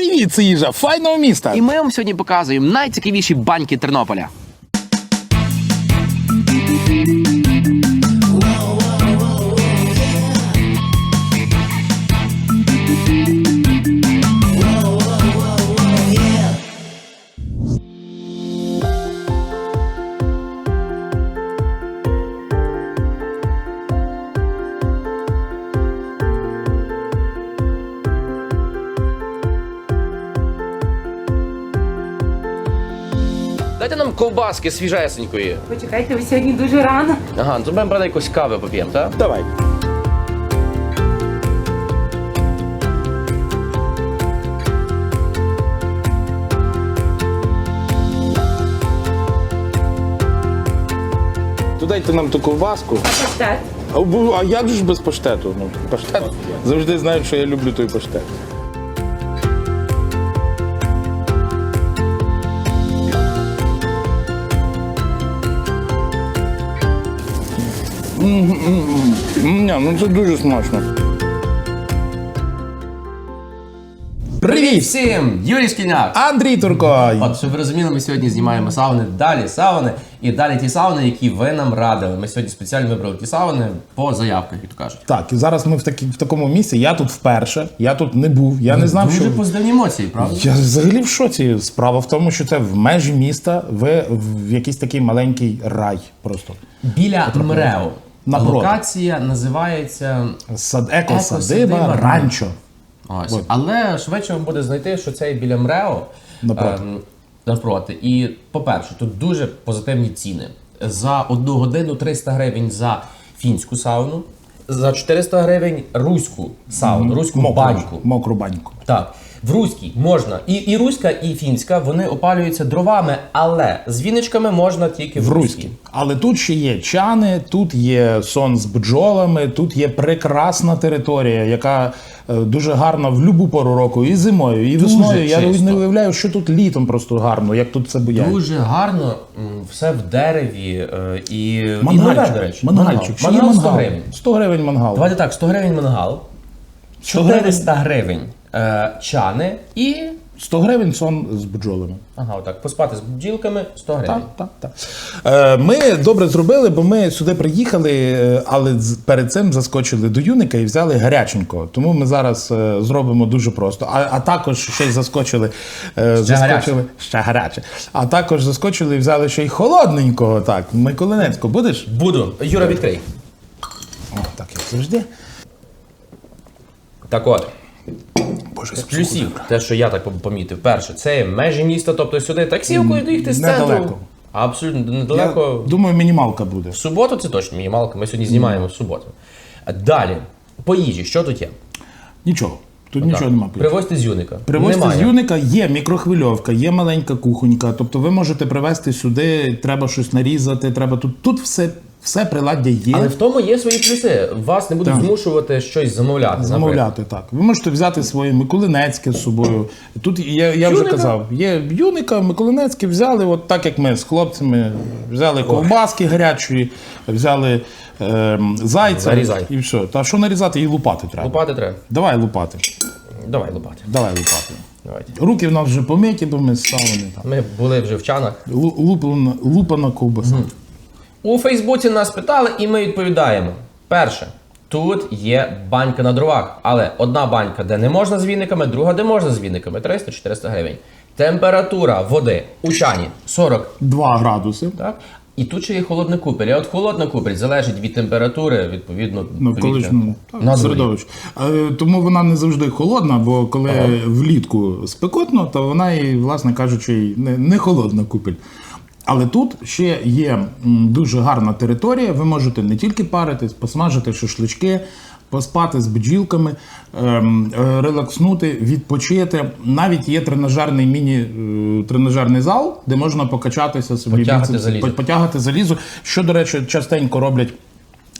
Привіт, це їжа файного міста. І ми вам сьогодні показуємо найцікавіші баньки Тернополя. Дайте нам ковбаски свіжесенької. Почекайте, ви сьогодні дуже рано. Ага, ну зробимо правда якось кави поп'ємо, так? Давай. То дайте нам ту ковбаску. Паштет. А, бу- а як же ж без паштету? Ну, паштет. Завжди знають, що я люблю той паштет. Ні, ну це дуже смачно. Привіт! всім! Юрій Шкільняк! Андрій Турко! От, щоб ви розуміли, ми сьогодні знімаємо сауни, далі сауни і далі ті сауни, які ви нам радили. Ми сьогодні спеціально вибрали ті сауни по заявках, як то кажуть. Так, і зараз ми в, такі, в такому місці. Я тут вперше, я тут не був, я не знав, Дуже що. позитивні емоції, правда? Я взагалі в шоці. Справа в тому, що це в межі міста, ви в якийсь такий маленький рай просто. Біля МРЕО. Напроти. Локація називається Сад, екосадиба, ранчо. Ось. Але швидше вам буде знайти, що це біля МРЕО. Напроти. ем, напроти. І, по-перше, тут дуже позитивні ціни. За одну годину 300 гривень за фінську сауну, за 400 гривень руську сауну, руську Мокру, баньку. мокру баньку. Так, в руській можна. І, і руська, і фінська вони опалюються дровами, але з віничками можна тільки в, В руській. Але тут ще є чани, тут є сон з бджолами, тут є прекрасна територія, яка е, дуже гарна в будь-яку пору року, і зимою, і весною. Я не уявляю, що тут літом просто гарно, як тут це буде. Дуже гарно, все в дереві е, і, і Мангальчик, до речі. мангальчик. Мангал 100 гривень. 100 гривень мангал. Давайте так, 100 гривень мангал, 100 400 гривень е, чани і. 100 гривень сон з бджолами. Ага, отак, поспати з бджілками 100 гривень. Так, так, так. Е, Ми добре зробили, бо ми сюди приїхали, е, але перед цим заскочили до юника і взяли гаряченького. Тому ми зараз е, зробимо дуже просто. А, а також ще й заскочили. е, Ще заскочили гаряче. ще гаряче. А також заскочили і взяли ще й холодненького. Так, Миколинецько, будеш? Буду. Юра, відкрий. О, так, як завжди. Так от. Боже, З плюсів, те, що я так помітив, перше, це межі міста, тобто сюди таксівкою доїхати з центру. Недалеко. Абсолютно Я недалеко. думаю, мінімалка буде. В суботу це точно мінімалка. Ми сьогодні знімаємо в суботу. Далі, по їжі, що тут є? Нічого. Тут нічого немає. Привозьте з юника. Привозьте Немає. з юника, є мікрохвильовка, є маленька кухонька. Тобто ви можете привезти сюди, треба щось нарізати, треба тут. Тут все, все приладдя є. Але в тому є свої плюси. Вас не будуть Так. змушувати щось замовляти. наприклад. Замовляти так. Ви можете взяти своє Миколинецьке з собою. Тут я, я вже Юника? казав, є юника, Миколинецьке взяли, от так як ми з хлопцями взяли ковбаски гарячої, взяли ем, зайця Нарізай. і все. Та що нарізати, і лупати треба. Лупати треба. Давай лупати. Давай лупати. Давай лупати. Давайте. Руки в нас вже помиті, бо ми сауни. Ми були вже в чанах. Лу- Луплена, лупана ковбаса. У Фейсбуці нас питали, і ми відповідаємо. Перше, тут є банька на дровах, але одна банька, де не можна з віниками, друга, де можна з віниками. 300-400 гривень. Температура води у чані 40, 2 градуси. так? І тут ще є холодна купель. І от холодна купель залежить від температури, відповідно, навколишньому дворі. середовищі. Е, Тому вона не завжди холодна, бо коли влітку спекотно, то вона і, власне кажучи, не, не холодна купель. Але тут ще є дуже гарна територія. Ви можете не тільки паритись, посмажити шашлички, поспати з бджілками, ем, е, релакснути, відпочити. Навіть є тренажерний міні-тренажерний зал, де можна покачатися собі Потягати біцепси, залізо. потягати залізо. Що, до речі, частенько роблять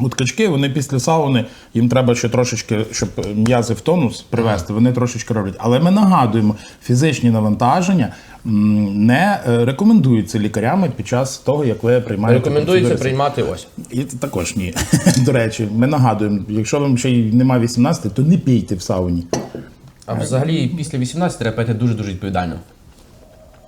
От качки, вони після сауни, їм треба ще трошечки, щоб м'язи в тонус привести, вони трошечки роблять. Але ми нагадуємо, фізичні навантаження не е, рекомендуються лікарями під час того, як ви приймаєте. Рекомендується приймати ось. І також ні. До речі, ми нагадуємо, якщо вам ще й немає 18, то не пійте в сауні. А взагалі після 18 треба пити дуже-дуже відповідально.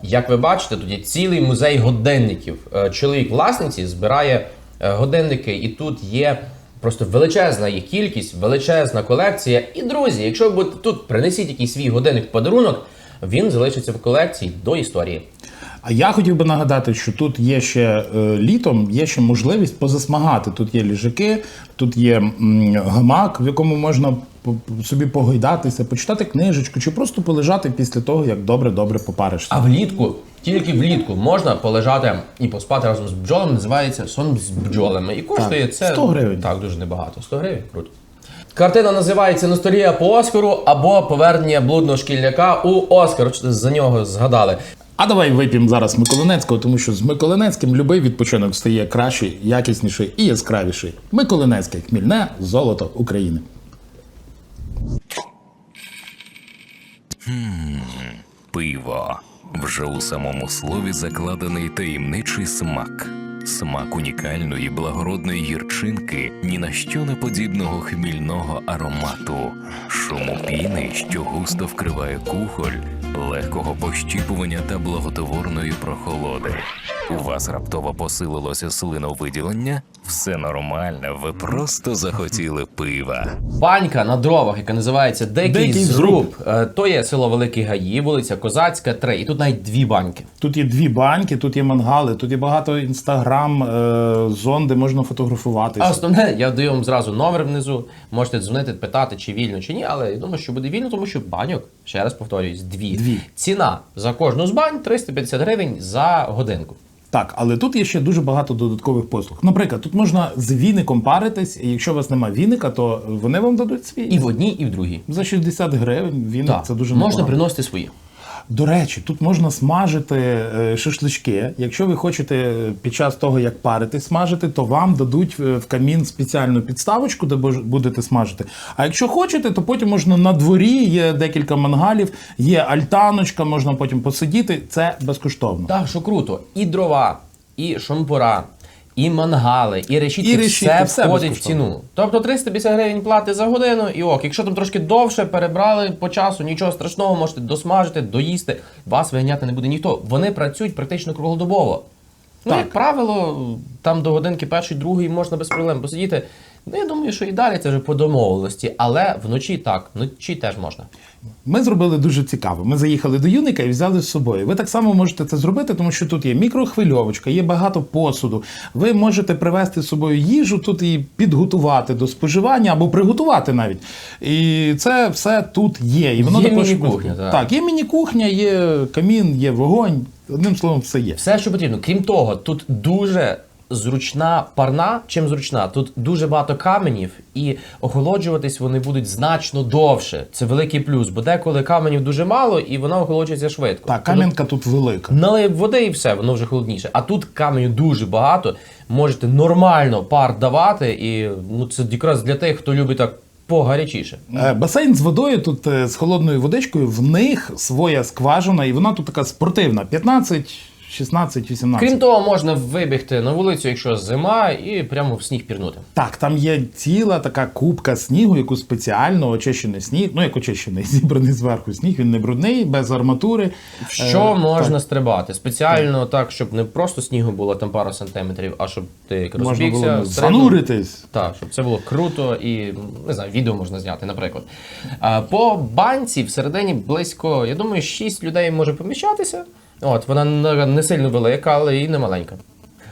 Як ви бачите, тут є цілий музей годинників. Е, Чоловік власниці збирає е, годинники, і тут є просто величезна їх кількість, величезна колекція. І друзі, якщо ви будете тут, принесіть якийсь свій годинник в подарунок, він залишиться в колекції до історії. А я хотів би нагадати, що тут є ще е, літом, є ще можливість позасмагати. Тут є ліжаки, тут є м, гамак, в якому можна собі погойдатися, почитати книжечку чи просто полежати після того, як добре-добре попаришся. А влітку, тільки влітку можна полежати і поспати разом з бджолами. Називається сон з бджолами. І коштує це 100 гривень. Так, дуже небагато. 100 гривень, круто. Картина називається Ностальгія по Оскару або Повернення блудного шкільняка у Оскар. За нього згадали. А давай вип'ємо зараз Миколинецького, тому що з Миколинецьким любий відпочинок стає кращий, якісніший і яскравіший. Миколинецький хмільне золото України. Пиво. Вже у самому слові закладений таємничий смак. Смак унікальної благородної гірчинки, ні на що не подібного хмільного аромату, шуму піни, що густо вкриває кухоль, легкого пощіпування та благотворної прохолоди. У вас раптово посилилося слиновиділення? Все нормально, ви просто захотіли пива. Банька на дровах, яка називається Дикий, зруб. Е, То є село Великий Гаї, вулиця Козацька, 3. І тут навіть дві баньки. Тут є дві баньки, тут є мангали, тут є багато інстаграм е, зон, де можна фотографуватися. А основне, я даю вам зразу номер внизу. Можете дзвонити, питати, чи вільно, чи ні, але я думаю, що буде вільно, тому що баньок, ще раз повторююсь, дві. Дві. Ціна за кожну з бань 350 гривень за годинку. Так, але тут є ще дуже багато додаткових послуг. Наприклад, тут можна з віником паритись, і якщо у вас немає віника, то вони вам дадуть свій. І в одній, і в другій. За 60 гривень віник Так, це дуже можна непогано. приносити свої. До речі, тут можна смажити е, шашлички. Якщо ви хочете під час того, як парити, смажити, то вам дадуть е, в камін спеціальну підставочку, де будете смажити. А якщо хочете, то потім можна на дворі, є декілька мангалів, є альтаночка, можна потім посидіти. Це безкоштовно. Так, що круто, і дрова, і шампура, і мангали, і решітки, І решітки, все, все входить в ціну. Тобто 350 гривень плати за годину, і ок, якщо там трошки довше перебрали по часу, нічого страшного, можете досмажити, доїсти, вас виганяти не буде ніхто. Вони працюють практично круглодобово. Ну, Так. як правило, там до годинки першої, другої можна без проблем посидіти. Ну, я думаю, що і далі це вже по домовленості, але вночі так, вночі теж можна. Ми зробили дуже цікаво. Ми заїхали до юника і взяли з собою. Ви так само можете це зробити, тому що тут є мікрохвильовочка, є багато посуду. Ви можете привезти з собою їжу тут і підготувати до споживання або приготувати навіть. І це все тут є. І воно Є також міні-кухня, так. так, є міні-кухня, є камін, є вогонь. Одним словом, все є. Все, що потрібно. Крім того, тут дуже зручна парна. Чим зручна? Тут дуже багато каменів, і охолоджуватись вони будуть значно довше. Це великий плюс, бо деколи каменів дуже мало, і вона охолоджується швидко. Так, кам'янка тут велика. Налив води і все, воно вже холодніше. А тут каменю дуже багато. Можете нормально пар давати, і ну це якраз для тих, хто любить так погарячіше. Е, Басейн з водою тут е, з холодною водичкою, в них своя скважина, і вона тут така спортивна: 15, 16, 18. Крім того, можна вибігти на вулицю, якщо зима, і прямо в сніг пірнути. Так, там є ціла така кубка снігу, яку спеціально очищений сніг, ну як очищений, зібраний зверху сніг, він не брудний, без арматури. Що Е, можна стрибати? Спеціально так, щоб не просто снігу було там пару сантиметрів, а щоб ти як Можна розбігся, було зануритись. Так, щоб це було круто і не знаю, відео можна зняти, наприклад. По банці всередині близько, я думаю, 6 людей може поміщатися. От, вона не- сильно велика, але і не маленька.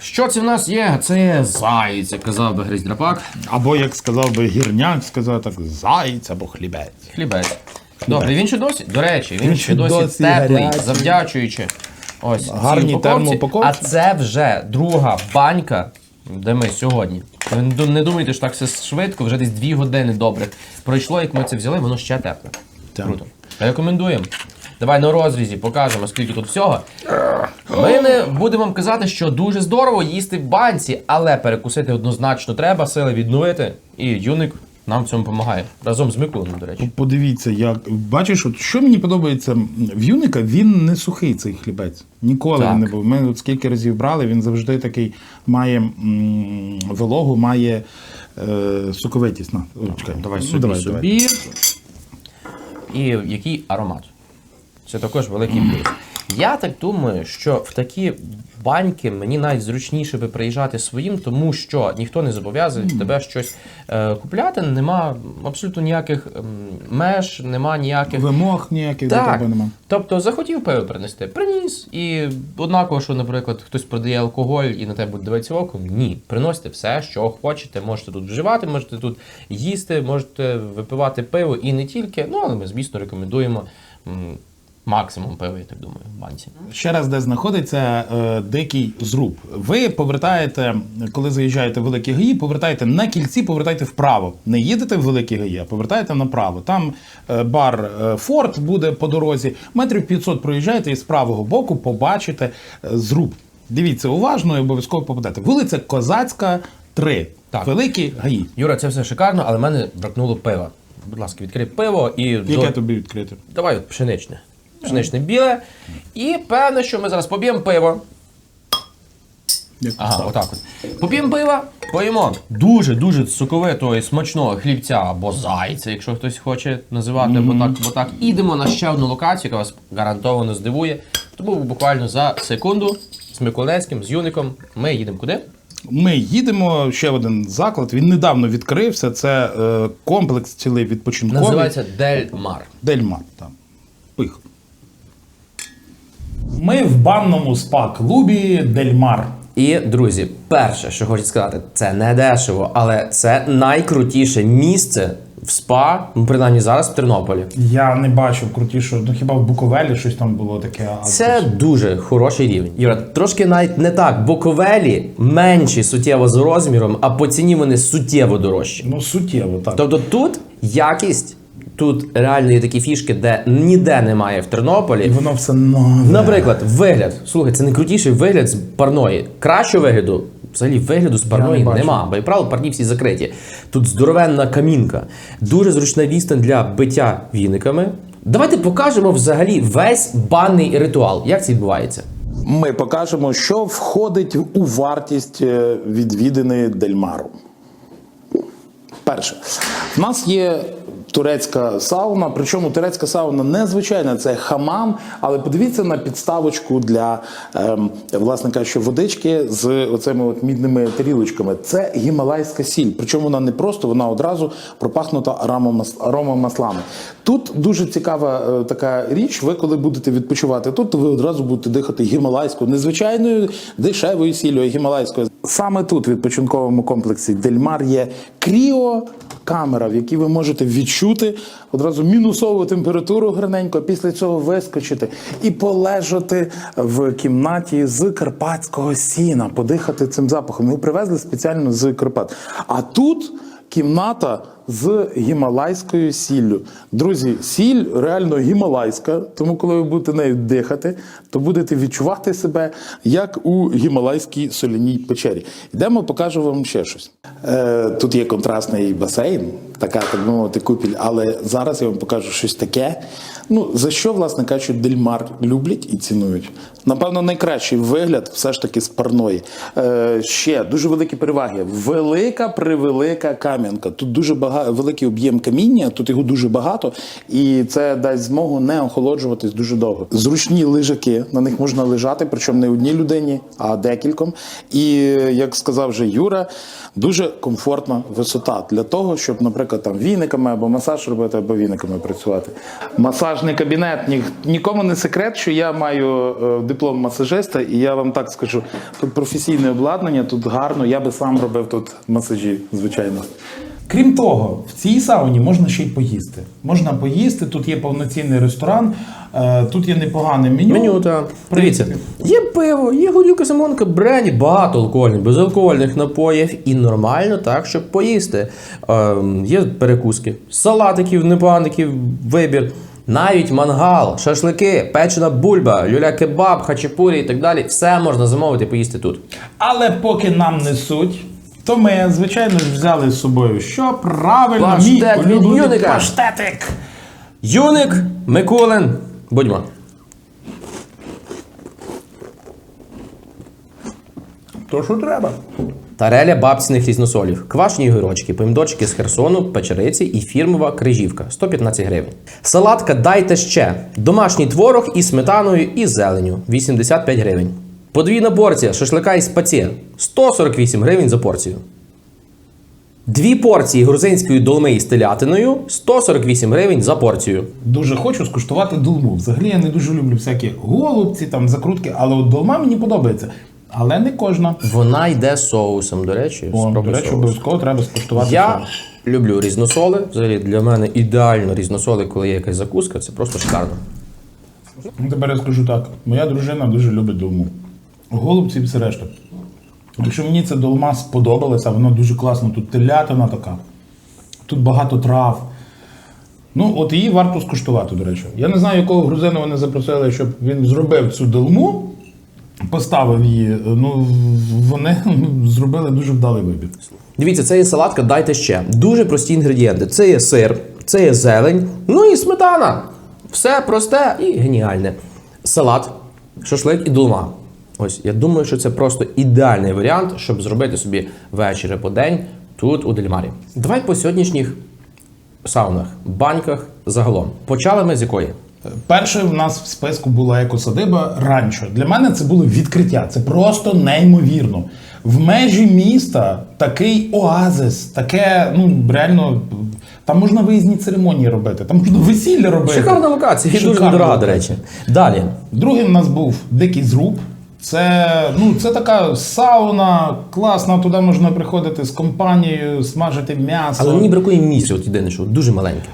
Що це в нас є? Це заєць, як казав би Гризь Драпак. Або, як сказав би гірняк, сказав так, заєць або хлібець. Хлібець. Добре, він ще досі, до речі, він, Він ще досі, досі теплий, гарячий. завдячуючи. Ось Гарній цій термоупаковці. А це вже друга банька, де ми сьогодні. Ви не думайте, що так все швидко, вже десь дві години добре. Пройшло, як ми це взяли, воно ще тепле. Так. Круто. Рекомендуємо. Давай на розрізі покажемо, скільки тут всього. Ми не будемо вам казати, що дуже здорово їсти в банці, але перекусити однозначно треба, сили відновити. І юник нам в цьому допомагає. Разом з Миколом, до речі. Подивіться, як бачиш, от що мені подобається в юника, він не сухий цей хлібець. Ніколи Так. він не був. Ми от скільки разів брали, він завжди такий має м, вологу, має е, соковитість. На, о, чекай. Давай Ну, собі давай, собі. давай. і який аромат. Це також великий плюс. Я так думаю, що в такі баньки мені навіть зручніше би приїжджати своїм, тому що ніхто не зобов'язує тебе щось е, купляти. Нема абсолютно ніяких меж, нема ніяких Вимог ніяких до тебе немає. Тобто захотів пиво принести, приніс. І однаково, що, наприклад, хтось продає алкоголь і на тебе буде дивитися оком. Ні, приносите все, що хочете. Можете тут вживати, можете тут їсти, можете випивати пиво і не тільки. Ну, але ми, звісно, рекомендуємо максимум пива, я так думаю, в банці. Ще раз, де знаходиться е, дикий зруб. Ви повертаєте, коли заїжджаєте в великі гаї, повертаєте на кільці, повертаєте вправо. Не їдете в великі гаї, а повертаєте направо. Там е, бар е, Форт буде по дорозі. Метрів 500 проїжджаєте і з правого боку побачите е, зруб. Дивіться уважно і обов'язково попадете. Вулиця Козацька, 3. Так. Великі гаї. Юра, це все шикарно, але в мене бракнуло пива. Будь ласка, відкрий пиво і Яке до- тобі відкрити? Давай от пшеничне. Пшеничне біле. І певне, що ми зараз поб'ємо пиво. Ага, отак от. Поп'ємо пива, поїмо дуже-дуже соковитого і смачного хлібця або зайця, якщо хтось хоче називати, бо так, бо так. Ідемо на ще одну локацію, яка вас гарантовано здивує. Тому буквально за секунду з Миколаївським, з Юником ми їдемо куди? Ми їдемо ще один заклад. Він недавно відкрився. Це е, комплекс цілий відпочинковий. Називається Дель Мар. Дельмар. Там. Поїхали. Ми в банному спа-клубі Дельмар. І, друзі, перше, що хочу сказати, це не дешево, але це найкрутіше місце в спа, ну, принаймні зараз в Тернополі. Я не бачив крутішого, ну хіба в Буковелі щось там було таке. а Це дуже хороший рівень. Юра, трошки навіть не так. Боковелі менші суттєво за розміром, а по ціні вони суттєво дорожчі. Ну, суттєво, так. Тобто тут якість, тут реально є такі фішки, де ніде немає в І Тернополі. воно все нове. Наприклад, вигляд. Слухай, це найкрутіший вигляд з парної. Кращого вигляду, взагалі вигляду з парної не нема. Бо, як правило, парні всі закриті. Тут здоровенна камінка, дуже зручна відстань для биття віниками. Давайте покажемо взагалі весь банний ритуал. Як це відбувається? Ми покажемо, що входить у вартість е, відвідини Дельмару. Перше, в нас є турецька сауна, причому турецька сауна незвичайна, це хамам, але подивіться на підставочку для ем, власне кажучи, водички з оцими от мідними тарілочками. Це гімалайська сіль. Причому вона не просто, вона одразу пропахнута аромамас- аромамаслами. Тут дуже цікава е, така річ. Ви коли будете відпочивати тут, то ви одразу будете дихати гімалайською, незвичайною дешевою сіллю, гімалайською. Саме тут, в відпочинковому комплексі Дельмар, є кріокамера, в якій ви можете відчути одразу мінусову температуру гарненько, після цього вискочити і полежати в кімнаті з карпатського сіна, подихати цим запахом. Його привезли спеціально з Карпат. А тут кімната з гімалайською сіллю. Друзі, сіль реально гімалайська, тому коли ви будете нею дихати, то будете відчувати себе як у гімалайській соляній печері. Йдемо, покажу вам ще щось. Е, тут є контрастний басейн, така так би мовити купіль, але зараз я вам покажу щось таке. Ну, за що, власне кажучи, Дельмар люблять і цінують. Напевно, найкращий вигляд все ж таки з парної. Е, ще дуже великі переваги. Велика превелика кам'янка. Тут дуже багато великий об'єм каміння, тут його дуже багато, і це дасть змогу не охолоджуватись дуже довго. Зручні лежаки, на них можна лежати, причому не одній людині, а декільком. І як сказав вже Юра, дуже комфортна висота для того, щоб, наприклад, там віниками або масаж робити, або віниками працювати. Масажний кабінет ні, нікому не секрет, що я маю е, диплом масажиста, і я вам так скажу: тут професійне обладнання, тут гарно. Я би сам робив тут масажі, звичайно. Крім того, в цій сауні можна ще й поїсти. Можна поїсти, тут є повноцінний ресторан, е, тут є непогане меню. Меню, так. Дивіться, є пиво, є горілка самонка, бренді, багато алкогольних, безалкогольних напоїв і нормально так, щоб поїсти. Ем, є перекуски, салатиків, непогаників, вибір. Навіть мангал, шашлики, печена бульба, люля-кебаб, хачапурі і так далі. Все можна замовити поїсти тут. Але поки нам несуть, то ми, звичайно ж, взяли з собою що? Правильно, мій Паштет від улюблений Юника. паштетик. Юник, Миколин, будьмо. То, що треба. тареля бабціних різносолів, квашені огірочки, помідорчики з Херсону, печериці і фірмова крижівка 115 гривень. Салатка дайте ще. Домашній творог із сметаною і зеленю 85 гривень. Подвійна порція шашлика із паці 148 гривень за порцію. Дві порції грузинської долми із телятиною 148 гривень за порцію. Дуже хочу скуштувати долму. Взагалі я не дуже люблю всякі голубці, там закрутки, але от долма мені подобається. Але не кожна. Вона йде з соусом, до речі. О, спробуй до речі, соус. обов'язково треба скуштувати. Я соус. люблю різносоли. Взагалі для мене ідеально різносоли, коли є якась закуска, це просто шикарно. Ну, Тепер я скажу так: моя дружина дуже любить долму. Голубці і все решта. Якщо мені ця долма сподобалася, вона дуже класна. Тут телятина така, тут багато трав. Ну, от її варто скуштувати, до речі. Я не знаю, якого грузина вони запросили, щоб він зробив цю долму, поставив її. Ну, вони зробили дуже вдалий вибір. Дивіться, це є салатка, дайте ще. Дуже прості інгредієнти. Це є сир, це є зелень, ну і сметана. Все просте і геніальне. Салат, шашлик і долма. Ось я думаю, що це просто ідеальний варіант, щоб зробити собі вечір або день тут, у Дельмарі. Давай по сьогоднішніх саунах, баньках загалом. Почали ми з якої? Першою в нас в списку була екосадиба ранчо. Для мене це було відкриття. Це просто неймовірно. В межі міста такий оазис, таке, ну реально, там можна виїзні церемонії робити, там можна весілля робити. Шикарна локація, і дуже дорога, до речі. Далі. Другим в нас був дикий зруб. Це, ну, це така сауна, класна, туди можна приходити з компанією, смажити м'ясо. Але мені бракує місця, от єдине, що дуже маленьке.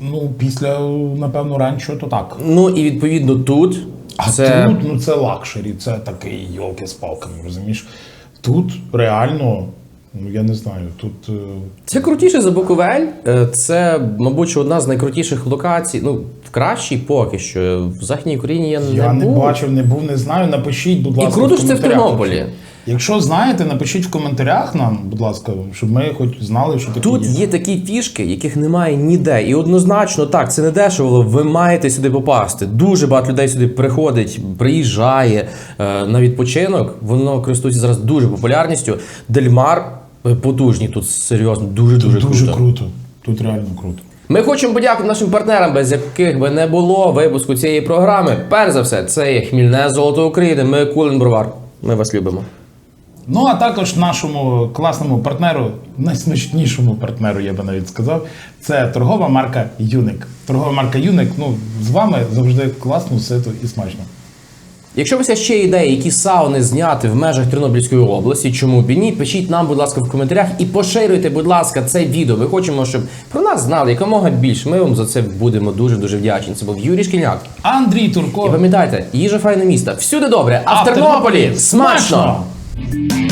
Ну, після, напевно, ранчо, то так. Ну і відповідно тут. А це... тут ну це лакшері, це такий йолки з палками, розумієш? Тут реально, ну я не знаю, тут. е, Це крутіше за Буковель. Е, Це, мабуть, одна з найкрутіших локацій. Ну, в кращій поки що. В Західній Україні я, Я не був. бачив, не був, не знаю. Напишіть, будь І ласка. круто, що це в. Тернополі. Якщо знаєте, напишіть в коментарях нам, будь ласка, щоб ми хоч знали, що таке Тут є. є такі фішки, яких немає ніде. І однозначно так, це не дешево. Ви маєте сюди попасти. Дуже багато людей сюди приходить, приїжджає е, на відпочинок. Воно користується зараз дуже популярністю. Дельмар е, потужні тут серйозно, дуже дуже, дуже круто. круто. Тут реально круто. Ми хочемо подякувати нашим партнерам, без яких би не було випуску цієї програми. Перш за все, це є хмільне золото України. Ми Кулен Бровар. Ми вас любимо. Ну а також нашому класному партнеру, найсмачнішому партнеру, я би навіть сказав, це торгова марка Юник. Торгова марка Юник. Ну з вами завжди класно, сито і смачно. Якщо у вас є ще ідеї, які сауни зняти в межах Тернопільської області, чому б і ні, пишіть нам, будь ласка, в коментарях і поширюйте, будь ласка, це відео. Ми хочемо, щоб про нас знали якомога більше. Ми вам за це будемо дуже дуже вдячні. Це був Юрій Шкільняк. Андрій Турко. І пам'ятайте, їжа файне міста. Всюди добре, а, в Тернополі смачно! смачно!